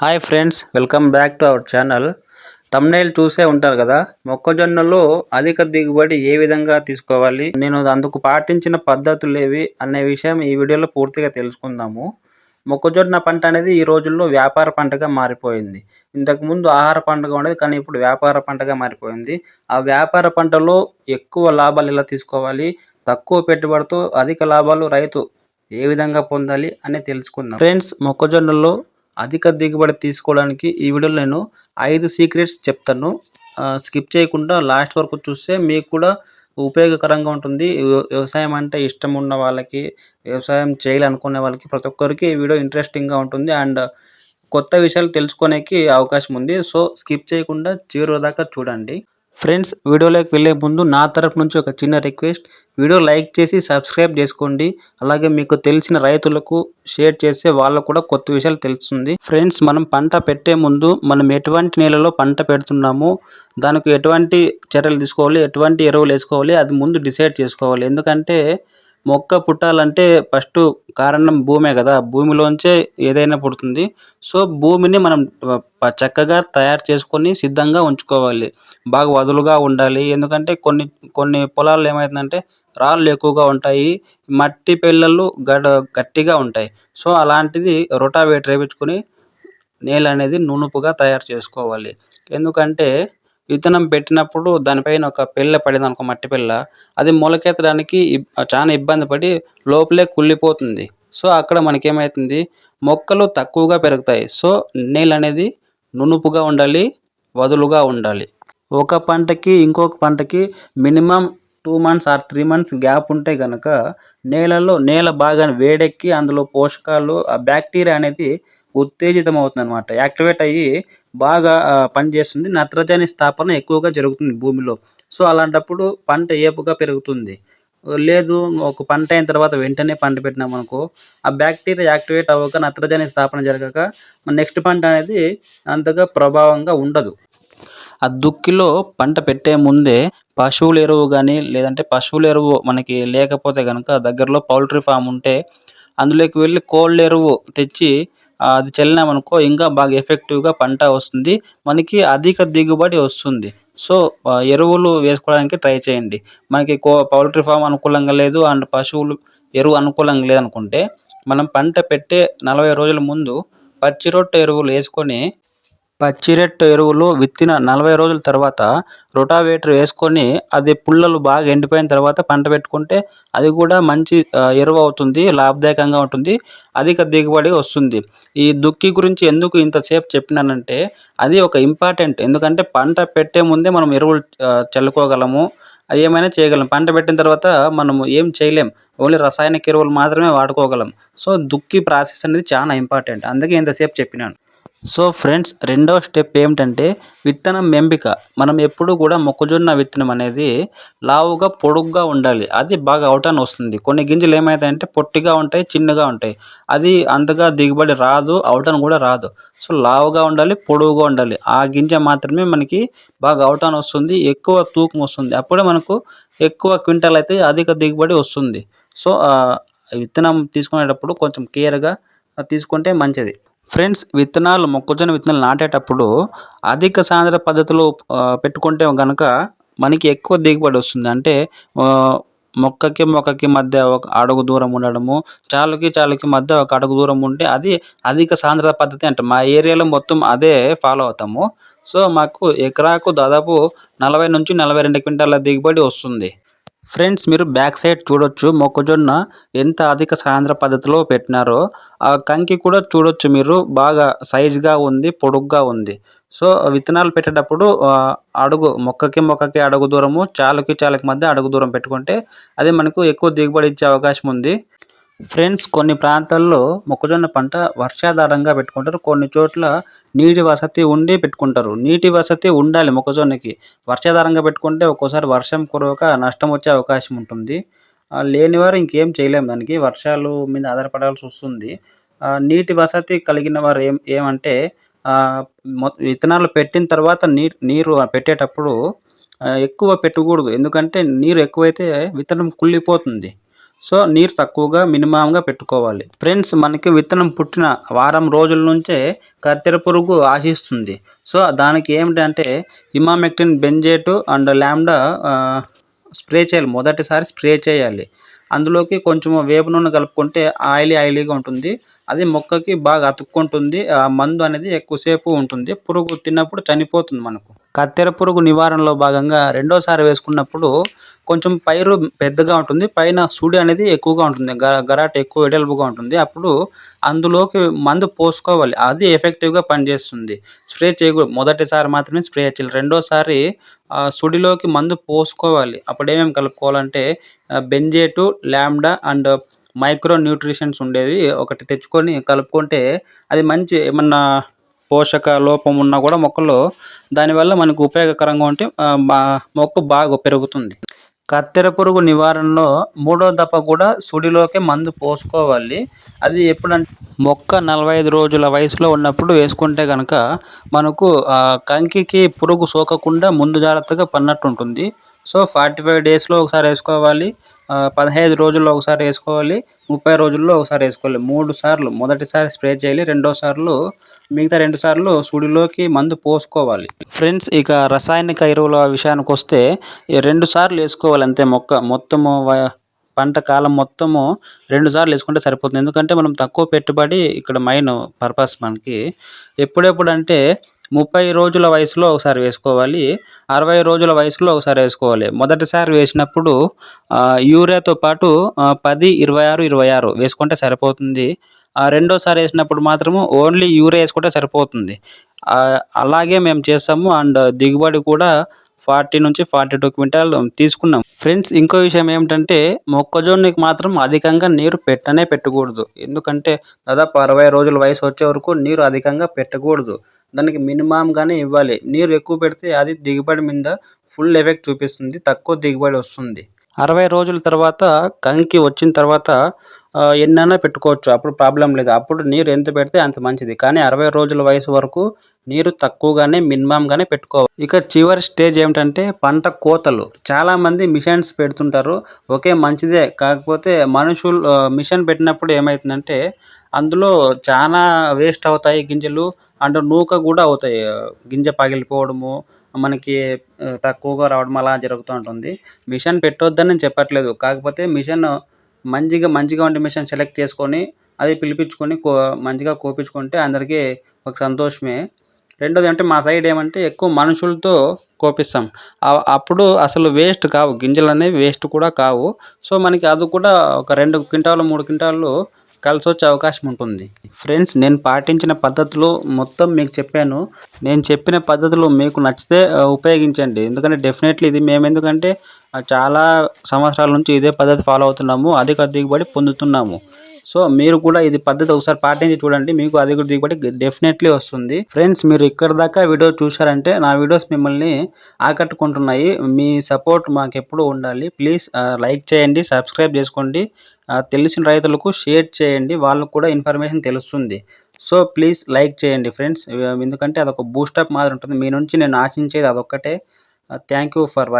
Hi friends welcome back to our channel thumbnail చూసే ఉంటారు కదా? మొక్కజొన్నలో అధిక దిగుబడి ఏ విధంగా తీసుకోవాలి? నేను అందుకు పాటించిన పద్ధతులు ఏవి అనే విషయం ఈ వీడియోలో పూర్తిగా తెలుసుకుందాము. మొక్కజొన్న పంట అనేది ఈ రోజుల్లో వ్యాపార పంటగా మారిపోయింది. ఇంతకుముందు ఆహార పంటగా ఉండేది కానీ ఇప్పుడు వ్యాపార పంటగా మారిపోయింది. ఆ వ్యాపార పంటలో ఎక్కువ లాభాలు ఎలా తీసుకోవాలి? తక్కువ పెట్టుబడితో అధిక లాభాలు రైతు ఏ విధంగా పొందాలి అని తెలుసుకుందాం. ఫ్రెండ్స్ మొక్కజొన్నలో అధిక దిగుబడి తీసుకోవడానికి ఈ వీడియోలో నేను ఐదు సీక్రెట్స్ చెప్తాను. స్కిప్ చేయకుండా లాస్ట్ వరకు చూస్తే మీకు కూడా ఉపయోగకరంగా ఉంటుంది. వ్యవసాయం అంటే ఇష్టం ఉన్న వాళ్ళకి వ్యవసాయం చేయాలనుకునే వాళ్ళకి ప్రతి ఒక్కరికి ఈ వీడియో ఇంట్రెస్టింగ్గా ఉంటుంది. అండ్ కొత్త విషయాలు తెలుసుకోనేకి అవకాశం ఉంది. సో స్కిప్ చేయకుండా చివరి దాకా చూడండి. ఫ్రెండ్స్ వీడియోలోకి వెళ్ళే ముందు నా తరపు నుంచి ఒక చిన్న రిక్వెస్ట్. వీడియో లైక్ చేసి సబ్స్క్రైబ్ చేసుకోండి. అలాగే మీకు తెలిసిన రైతులకు షేర్ చేస్తే వాళ్ళకు కూడా కొత్త విషయాలు తెలుస్తుంది. ఫ్రెండ్స్ మనం పంట పెట్టే ముందు మనం ఎటువంటి నేలలో పంట పెడుతున్నాము? దానికి ఎటువంటి చర్యలు తీసుకోవాలి? ఎటువంటి ఎరువులు వేసుకోవాలి? అది ముందు డిసైడ్ చేసుకోవాలి. ఎందుకంటే మొక్క పుట్టాలంటే ఫస్ట్ కారణం భూమే కదా. భూమిలోంచే ఏదైనా పుడుతుంది. సో భూమిని మనం చక్కగా తయారు చేసుకొని సిద్ధంగా ఉంచుకోవాలి. బాగా వదులుగా ఉండాలి. ఎందుకంటే కొన్ని కొన్ని పొలాల్లో ఏమవుతుందంటే రాళ్ళు ఎక్కువగా ఉంటాయి. మట్టి పిల్లలు గడ గట్టిగా ఉంటాయి. సో అలాంటిది రొటావేటర్ వేయించుకొని నేల అనేది నునుపుగా తయారు చేసుకోవాలి. ఎందుకంటే విత్తనం పెట్టినప్పుడు దానిపైన ఒక పిల్ల పడింది అనుకో మట్టి పిల్ల అది మొలకెత్తడానికి చాలా ఇబ్బంది పడి లోపలే కుళ్ళిపోతుంది. సో అక్కడ మనకేమవుతుంది మొక్కలు తక్కువగా పెరుగుతాయి. సో నేల అనేది నునుపుగా ఉండాలి వదులుగా ఉండాలి. ఒక పంటకి ఇంకొక పంటకి minimum two months or three months gap ఉంటే కనుక నేలలో నేల బాగా వేడెక్కి అందులో పోషకాలు ఆ బ్యాక్టీరియా అనేది ఉత్తేజితం అవుతుంది అనమాట యాక్టివేట్ అయ్యి బాగా పనిచేస్తుంది నత్రజని స్థాపన ఎక్కువగా జరుగుతుంది భూమిలో. సో అలాంటప్పుడు పంట ఏపుగా పెరుగుతుంది. లేదు ఒక పంట అయిన తర్వాత వెంటనే పంట పెట్టినాం అనుకో ఆ బ్యాక్టీరియా యాక్టివేట్ అవ్వక నత్రజని స్థాపన జరగక నెక్స్ట్ పంట అనేది అంతగా ప్రభావంగా ఉండదు. ఆ దుక్కిలో పంట పెట్టే ముందే పశువుల ఎరువు కానీ లేదంటే పశువుల ఎరువు మనకి లేకపోతే కనుక దగ్గరలో పౌల్ట్రీ ఫామ్ ఉంటే అందులోకి వెళ్ళి కోళ్ళ ఎరువు తెచ్చి అది చల్లినామనుకో ఇంకా బాగా ఎఫెక్టివ్గా పంట వస్తుంది. మనకి అధిక దిగుబడి వస్తుంది. సో ఎరువులు వేసుకోవడానికి ట్రై చేయండి. మనకి కో పౌల్ట్రీ ఫామ్ అనుకూలంగా లేదు అండ్ పశువులు ఎరువు అనుకూలంగా లేదనుకుంటే మనం పంట పెట్టే నలభై రోజుల ముందు పచ్చి రొట్టె ఎరువులు వేసుకొని పచ్చిరెట్టు ఎరువులు విత్తిన నలభై రోజుల తర్వాత రొటావేటర్ వేసుకొని అది పుల్లలు బాగా ఎండిపోయిన తర్వాత పంట పెట్టుకుంటే అది కూడా మంచి ఎరువు అవుతుంది లాభదాయకంగా ఉంటుంది అధిక దిగుబడి వస్తుంది. ఈ దుక్కి గురించి ఎందుకు ఇంతసేపు చెప్పినానంటే అది ఒక ఇంపార్టెంట్. ఎందుకంటే పంట పెట్టే ముందే మనం ఎరువులు చల్లుకోగలము అది ఏమైనా చేయగలం. పంట పెట్టిన తర్వాత మనము ఏం చేయలేం. ఓన్లీ రసాయనిక ఎరువులు మాత్రమే వాడుకోగలం. సో దుక్కి ప్రాసెస్ అనేది చాలా ఇంపార్టెంట్. అందుకే ఇంతసేపు చెప్పినాను. సో ఫ్రెండ్స్ రెండవ స్టెప్ ఏమిటంటే విత్తనం ఎంపిక. మనం ఎప్పుడు కూడా మొక్కజొన్న విత్తనం అనేది లావుగా పొడుగ్గా ఉండాలి. అది బాగా అవుటాన్ వస్తుంది. కొన్ని గింజలు ఏమవుతాయంటే పొట్టిగా ఉంటాయి చిన్నగా ఉంటాయి. అది అంతగా దిగుబడి రాదు అవుటాన్ కూడా రాదు. సో లావుగా ఉండాలి పొడవుగా ఉండాలి. ఆ గింజ మాత్రమే మనకి బాగా అవుటాన్ వస్తుంది ఎక్కువ తూకం వస్తుంది. అప్పుడే మనకు ఎక్కువ క్వింటల్ అయితే అధిక దిగుబడి వస్తుంది. సో విత్తనం తీసుకునేటప్పుడు కొంచెం కేర్గా తీసుకుంటే మంచిది. ఫ్రెండ్స్ విత్తనాలు మొక్కజొన్న విత్తనాలు నాటేటప్పుడు అధిక సాంద్ర పద్ధతిలో పెట్టుకుంటే కనుక మనకి ఎక్కువ దిగుబడి వస్తుంది. అంటే మొక్కకి మొక్కకి మధ్య ఒక అడుగు దూరం ఉండడము చాలుకి చాలుకి మధ్య ఒక అడుగు దూరం ఉంటే అది అధిక సాంద్ర పద్ధతి అంటే. మా ఏరియాలో మొత్తం అదే ఫాలో అవుతాము. సో మాకు ఎకరాకు దాదాపు నలభై నుంచి నలభై రెండు క్వింటాల దిగుబడి వస్తుంది. ఫ్రెండ్స్ మీరు బ్యాక్ సైడ్ చూడొచ్చు. మొక్కజొన్న ఎంత అధిక సాయంత్ర పద్ధతిలో పెట్టినారో ఆ కంకి కూడా చూడొచ్చు మీరు. బాగా సైజుగా ఉంది పొడుగ్గా ఉంది. సో విత్తనాలు పెట్టేటప్పుడు అడుగు మొక్కకి మొక్కకి అడుగు దూరము చాలుకి చాలుకి మధ్య అడుగు దూరం పెట్టుకుంటే అది మనకు ఎక్కువ దిగుబడి ఇచ్చే అవకాశం ఉంది. ఫ్రెండ్స్ కొన్ని ప్రాంతాల్లో మొక్కజొన్న పంట వర్షాధారంగా పెట్టుకుంటారు. కొన్ని చోట్ల నీటి వసతి ఉండి పెట్టుకుంటారు. నీటి వసతి ఉండాలి మొక్కజొన్నకి. వర్షాధారంగా పెట్టుకుంటే ఒక్కోసారి వర్షం కురవక నష్టం వచ్చే అవకాశం ఉంటుంది. లేనివారు ఇంకేం చేయలేము. దానికి వర్షాలు మీద ఆధారపడాల్సి వస్తుంది. నీటి వసతి కలిగిన వారు ఏం ఏమంటే విత్తనాలు పెట్టిన తర్వాత నీరు నీరు పెట్టేటప్పుడు ఎక్కువ పెట్టకూడదు. ఎందుకంటే నీరు ఎక్కువైతే విత్తనం కుళ్ళిపోతుంది. సో నీరు తక్కువగా మినిమంగా పెట్టుకోవాలి. ఫ్రెండ్స్ మనకి విత్తనం పుట్టిన వారం రోజుల నుంచే కత్తెర పురుగు ఆశిస్తుంది. సో దానికి ఏమిటంటే emamectin benzoate and lambda spray చేయాలి. మొదటిసారి స్ప్రే చేయాలి. అందులోకి కొంచెం వేప నూనె కలుపుకుంటే ఆయిలీ ఆయిలీగా ఉంటుంది. అది మొక్కకి బాగా అతుక్కుంటుంది. ఆ మందు అనేది ఎక్కువసేపు ఉంటుంది. పురుగు తిన్నప్పుడు చనిపోతుంది మనకు. కత్తెర పురుగు నివారణలో భాగంగా రెండోసారి వేసుకున్నప్పుడు కొంచెం పైరు పెద్దగా ఉంటుంది. పైన సుడి అనేది ఎక్కువగా ఉంటుంది. గ గరాట ఎక్కువ ఎడల్పుగా ఉంటుంది. అప్పుడు అందులోకి మందు పోసుకోవాలి. అది ఎఫెక్టివ్గా పనిచేస్తుంది. స్ప్రే చేయకూడదు. మొదటిసారి మాత్రమే స్ప్రే చేయాలి. రెండోసారి ఆ సుడిలోకి మందు పోసుకోవాలి. అప్పుడు ఏమేమి కలుపుకోవాలంటే బెంజేటు ల్యాండా అండ్ మైక్రో న్యూట్రిషన్స్ ఉండేవి ఒకటి తెచ్చుకొని కలుపుకుంటే అది మంచి ఏమన్నా పోషక లోపం ఉన్నా కూడా మొక్కలో దానివల్ల మనకు ఉపయోగకరంగా ఉంటే మా- మొక్క బాగా పెరుగుతుంది. కత్తెర పురుగు నివారణలో మూడో దఫ కూడా సుడిలోకి మందు పోసుకోవాలి. అది ఎప్పుడంటే మొక్క నలభై ఐదు రోజుల వయసులో ఉన్నప్పుడు వేసుకుంటే కనుక మనకు ఆ, కంకికి పురుగు సోకకుండా ముందు జాగ్రత్తగా పన్నట్టు ఉంటుంది సో ఫార్టీ ఫైవ్ డేస్లో ఒకసారి వేసుకోవాలి. పదహైదు రోజుల్లో ఒకసారి వేసుకోవాలి. ముప్పై రోజుల్లో ఒకసారి వేసుకోవాలి. మూడు సార్లు మొదటిసారి స్ప్రే చేయాలి. రెండో సార్లు మిగతా రెండు సార్లు సుడిలోకి మందు పోసుకోవాలి. ఫ్రెండ్స్ ఇక రసాయనిక ఎరువుల విషయానికి వస్తే రెండు సార్లు వేసుకోవాలి అంతే మొక్క. మొత్తము పంట కాలం మొత్తము రెండు సార్లు వేసుకుంటే సరిపోతుంది. ఎందుకంటే మనం తక్కువ పెట్టుబడి ఇక్కడ మెయిన్ పర్పస్ మనకి ఎప్పుడెప్పుడు అంటే ముప్పై రోజుల వయసులో ఒకసారి వేసుకోవాలి. అరవై రోజుల వయసులో ఒకసారి వేసుకోవాలి. మొదటిసారి వేసినప్పుడు యూరియాతో పాటు పది ఇరవై ఆరు ఇరవై ఆరు వేసుకుంటే సరిపోతుంది. ఆ రెండోసారి వేసినప్పుడు మాత్రము ఓన్లీ యూరియా వేసుకుంటే సరిపోతుంది. అలాగే మేము చేస్తాము. అండ్ దిగుబడి కూడా ఫార్టీ నుంచి ఫార్టీ టూ క్వింటాల్ తీసుకున్నాం. ఫ్రెండ్స్ ఇంకో విషయం ఏమిటంటే మొక్కజొన్నకి మాత్రం అధికంగా నీరు పెట్టనే పెట్టకూడదు. ఎందుకంటే దాదాపు అరవై రోజుల వయసు వచ్చే వరకు నీరు అధికంగా పెట్టకూడదు. దానికి మినిమంగానే ఇవ్వాలి. నీరు ఎక్కువ పెడితే అది దిగుబడి మీద ఫుల్ ఎఫెక్ట్ చూపిస్తుంది తక్కువ దిగుబడి వస్తుంది. అరవై రోజుల తర్వాత కంకి వచ్చిన తర్వాత ఎన్నైనా పెట్టుకోవచ్చు. అప్పుడు ప్రాబ్లం లేదు. అప్పుడు నీరు ఎంత పెడితే అంత మంచిది. కానీ అరవై రోజుల వయసు వరకు నీరు తక్కువగానే మినిమంగానే పెట్టుకోవాలి ఇక చివరి స్టేజ్ ఏమిటంటే పంట కోతలు. చాలామంది మిషన్స్ పెడుతుంటారు. ఓకే మంచిదే. కాకపోతే మనుషులు మిషన్ పెట్టినప్పుడు ఏమవుతుందంటే అందులో చాలా వేస్ట్ అవుతాయి గింజలు. అండ్ నూక కూడా అవుతాయి. గింజ పగిలిపోవడము మనకి తక్కువగా రావడం అలా జరుగుతూ ఉంటుంది. మిషన్ పెట్టొద్దని నేను చెప్పట్లేదు. కాకపోతే మిషన్ మంచిగా మంచిగా ఉండే మిషన్ సెలెక్ట్ చేసుకొని అది పిలిపించుకొని కో మంచిగా కోపించుకుంటే అందరికీ ఒక సంతోషమే. రెండోది అంటే మా సైడ్ ఏమంటే ఎక్కువ మనుషులతో కోపిస్తాం. అప్పుడు అసలు వేస్ట్ కావు గింజలు అనేవి వేస్ట్ కూడా కావు. సో మనకి అది కూడా ఒక రెండు క్వింటాలు మూడు క్వింటాలు కలిసి వచ్చే అవకాశం ఉంటుంది. ఫ్రెండ్స్ నేను పాటించిన పద్ధతులు మొత్తం మీకు చెప్పాను. నేను చెప్పిన పద్ధతులు మీకు నచ్చితే ఉపయోగించండి. ఎందుకంటే డెఫినెట్లీ ఇది మేము ఎందుకంటే చాలా సంవత్సరాల నుంచి ఇదే పద్ధతి ఫాలో అవుతున్నాము. అధిక దిగుబడి పొందుతున్నాము. సో మీరు కూడా ఇది పద్ధతి ఒకసారి పాటించి చూడండి. మీకు అది కూడా దిగుబడి డెఫినెట్లీ వస్తుంది. ఫ్రెండ్స్ మీరు ఇక్కడ దాకా వీడియో చూశారంటే నా వీడియోస్ మిమ్మల్ని ఆకట్టుకుంటున్నాయి. మీ సపోర్ట్ మాకు ఎప్పుడూ ఉండాలి. ప్లీజ్ లైక్ చేయండి సబ్స్క్రైబ్ చేసుకోండి. తెలిసిన రైతులకు షేర్ చేయండి. వాళ్ళకు కూడా ఇన్ఫర్మేషన్ తెలుస్తుంది. సో ప్లీజ్ లైక్ చేయండి ఫ్రెండ్స్ ఎందుకంటే అదొక బూస్టప్ మాదిరి ఉంటుంది. మీ నుంచి నేను ఆశించేది అదొక్కటే. Thank you for